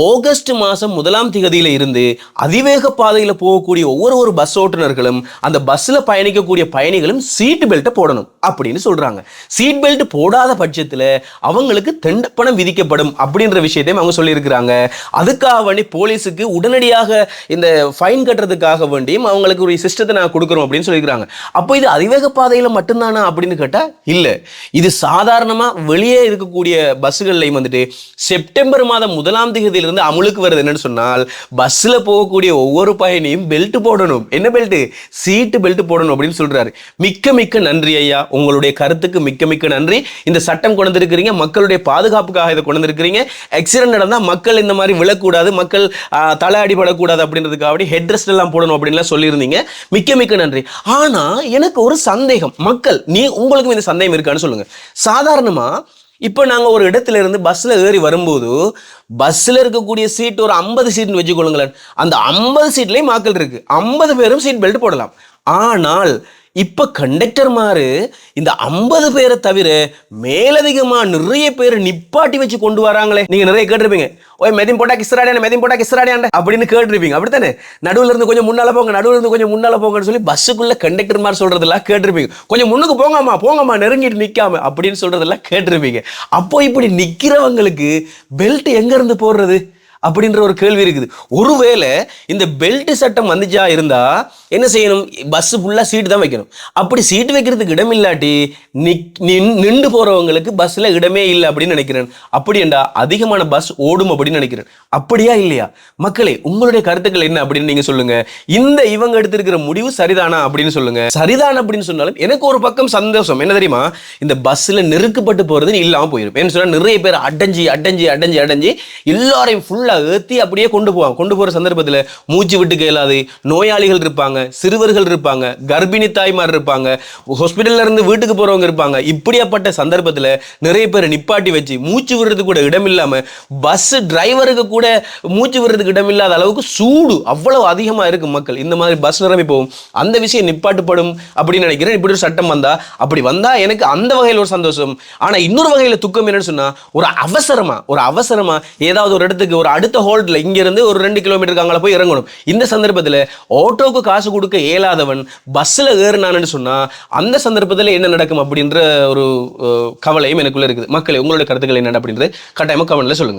August மாதம் முதலாம் திகதியில் இருந்து அதிவேக பாதையில் போகக்கூடிய ஒவ்வொரு ஒரு பஸ் ஓட்டுநர்களும் அந்த பஸ்ஸில் பயணிக்கக்கூடிய பயணிகளும் சீட் பெல்ட்டை போடணும் அப்படின்னு சொல்கிறாங்க சீட் பெல்ட் போடாத பட்சத்தில் அவங்களுக்கு தண்டப்பணம் விதிக்கப்படும் அப்படின்ற விஷயத்தையும் அவங்க சொல்லியிருக்கிறாங்க. அதுக்காக வேண்டி போலீஸுக்கு உடனடியாக இந்த ஃபைன் கட்டுறதுக்காக வேண்டியும் அவங்களுக்கு ஒரு சிஸ்டத்தை நான் கொடுக்குறோம் அப்படின்னு சொல்லியிருக்கிறாங்க. அப்போ இது அதிவேக பாதையில் மட்டும்தானா அப்படின்னு கேட்டால் இல்லை. இது சாதாரணமாக வெளியே இருக்கக்கூடிய பஸ்ஸுகள்லையும் வந்துட்டு செப்டம்பர் மாதம் முதலாம் இருந்து அமுலுக்கு வருது என்னன்னு சொன்னால் பஸ்ஸில் போகக்கூடிய ஒவ்வொரு பயணியும் பெல்ட் போடணும். என்ன பெல்ட் சீட்டு பெல்ட் போடணும் அப்படின்னு சொல்றாரு. மிக்க மிக்க நன்றி ஐயா. உங்களுடைய கருத்துக்கு மிக்க மிக்க நன்றி. இந்த சட்டம் கொண்டு இருக்கிறீங்க மக்களுடைய பாதுகாப்புக்காக இதை கொண்டு இருக்கிறீங்க ஆக்சிடென்ட் நடந்தால் மக்கள் இந்த மாதிரி விழக்கூடாது. மக்கள் தலை அடிபடக்கூடாது அப்படின்றதுக்காக ஹெட் ரெஸ்ட் எல்லாம் போடணும் அப்படின்லாம் சொல்லியிருந்தீங்க. மிக்க மிக்க நன்றி. ஆனா எனக்கு ஒரு சந்தேகம். மக்கள் நீ உங்களுக்கும் இந்த சந்தேகம் இருக்கான்னு சொல்லுங்க. சாதாரணமாக இப்போ நாங்கள் ஒரு இடத்துல இருந்து பஸ்ஸில் ஏறி வரும்போது பஸ்ஸில் இருக்கக்கூடிய சீட் ஒரு ஐம்பது சீட்னு வச்சுக்கொள்ளுங்களேன் அந்த ஐம்பது சீட்லேயும் மாக்கள் இருக்குது ஐம்பது பேரும் சீட் பெல்ட் போடலாம். ஆனால் இப்போ கண்டக்டர் மாறு இந்த ஐம்பது பேரை தவிர மேலதிகமாக நிறைய பேர் நிப்பாட்டி வச்சு கொண்டு வராங்களே. நீங்கள் நிறைய கேட்டிருப்பீங்க. ஓய் மெதின் போட்டா கிசராடியான மெதின் போட்டா கிசராடியாண்ட அப்படின்னு கேட்டிருப்பீங்க. அப்படித்தானே? நடுவில் இருந்து கொஞ்சம் முன்னால் போங்க நடுவில் இருந்து கொஞ்சம் முன்னால போங்கன்னு சொல்லி பஸ்ஸுக்குள்ள கண்டக்டர் மாதிரி கேட்டிருப்பீங்க. கொஞ்சம் முன்னுக்கு போங்கம்மா போங்கம்மா நெருங்கிட்டு நிற்காம அப்படின்னு சொல்றதெல்லாம் கேட்டிருப்பீங்க. அப்போ இப்படி நிற்கிறவங்களுக்கு பெல்ட் எங்கேருந்து போடுறது? அப்படின்ற ஒரு கேள்வி இருக்குது. ஒருவேளை இந்த பெல்ட் சட்டம் வந்துச்சா இருந்தால் என்ன செய்யணும்? பஸ் ஃபுல்லாக சீட்டு தான் வைக்கணும். அப்படி சீட்டு வைக்கிறதுக்கு இடம் இல்லாட்டி நிக் நின்- நின்று போகிறவங்களுக்கு பஸ்ஸில் இடமே இல்லை அப்படின்னு நினைக்கிறேன். அப்படி என்றா அதிகமான பஸ் ஓடும் அப்படின்னு நினைக்கிறேன். அப்படியா இல்லையா? மக்களே உங்களுடைய கருத்துக்கள் என்ன அப்படின்னு நீங்க சொல்லுங்க. இந்த இவங்க எடுத்திருக்கிற முடிவு சரிதானா அப்படின்னு சொல்லுங்க. சரிதான் அப்படின்னு சொன்னாலும் எனக்கு ஒரு பக்கம் சந்தோஷம். என்ன தெரியுமா? இந்த பஸ்ஸில் நெருக்கப்பட்டு போறது இல்லாமல் போயிடும் ஏன்னு சொன்னால் நிறைய பேர் அடைஞ்சி அடைஞ்சி அடைஞ்சி அடைஞ்சி எல்லாரையும் ஃபுல்லாக ஏற்றி அப்படியே கொண்டு போவாங்க. கொண்டு போகிற சந்தர்ப்பத்தில் மூச்சு விட்டு கேளாது நோயாளிகள் இருப்பாங்க. சிறுவர்கள் இருப்பாங்க கர்ப்பிணி தாய்மார் இருப்பாங்க ஹாஸ்பிட்டல்ல இருந்து வீட்டுக்கு போறவங்க இருப்பாங்க. இப்படியாப்பட்ட சந்தர்ப்பத்தில் நிறைய பேர் நிப்பாட்டி வச்சு மூச்சு விடுறதுக்கு கூட இடம் இல்லாம பஸ் டிரைவருக்கு கூட மூச்சு விடுறதுக்கு இடம் இல்லாத அளவுக்கு சூடு அவ்வளவு அதிகமா இருக்கு மக்கள். இந்த மாதிரி பஸ் நிரம்பி போகும் அந்த விஷயம் நிப்பாட்டுப்படும் அப்படின்னு நினைக்கிறேன். இப்படி ஒரு சட்டம் வந்தா அப்படி வந்தா எனக்கு அந்த வகையில் ஒரு சந்தோஷம். ஆனா இன்னொரு வகையில துக்கம் என்னன்னு சொன்னா ஒரு அவசரமா ஒரு அவசரமா ஏதாவது ஒரு இடத்துக்கு ஒரு அடுத்த ஹோல்டில் இங்க இருந்து ஒரு ரெண்டு கிலோமீட்டருக்கு அங்கே போய் இறங்கணும். இந்த சந்தர்ப்பத்தில் ஆட்டோக்கு காசு கொடுக்க இயலாதவன் பஸ்ல ஏறினான்னு சொன்னா அந்த சந்தர்ப்பத்துல என்ன நடக்கும் அப்படின்ற ஒரு கவலையும் எனக்குள்ளே இருக்குது. மக்களை உங்களுடைய கருத்துக்கள் என்ன அப்படின்றது கட்டாயமா கவனில் சொல்லுங்க.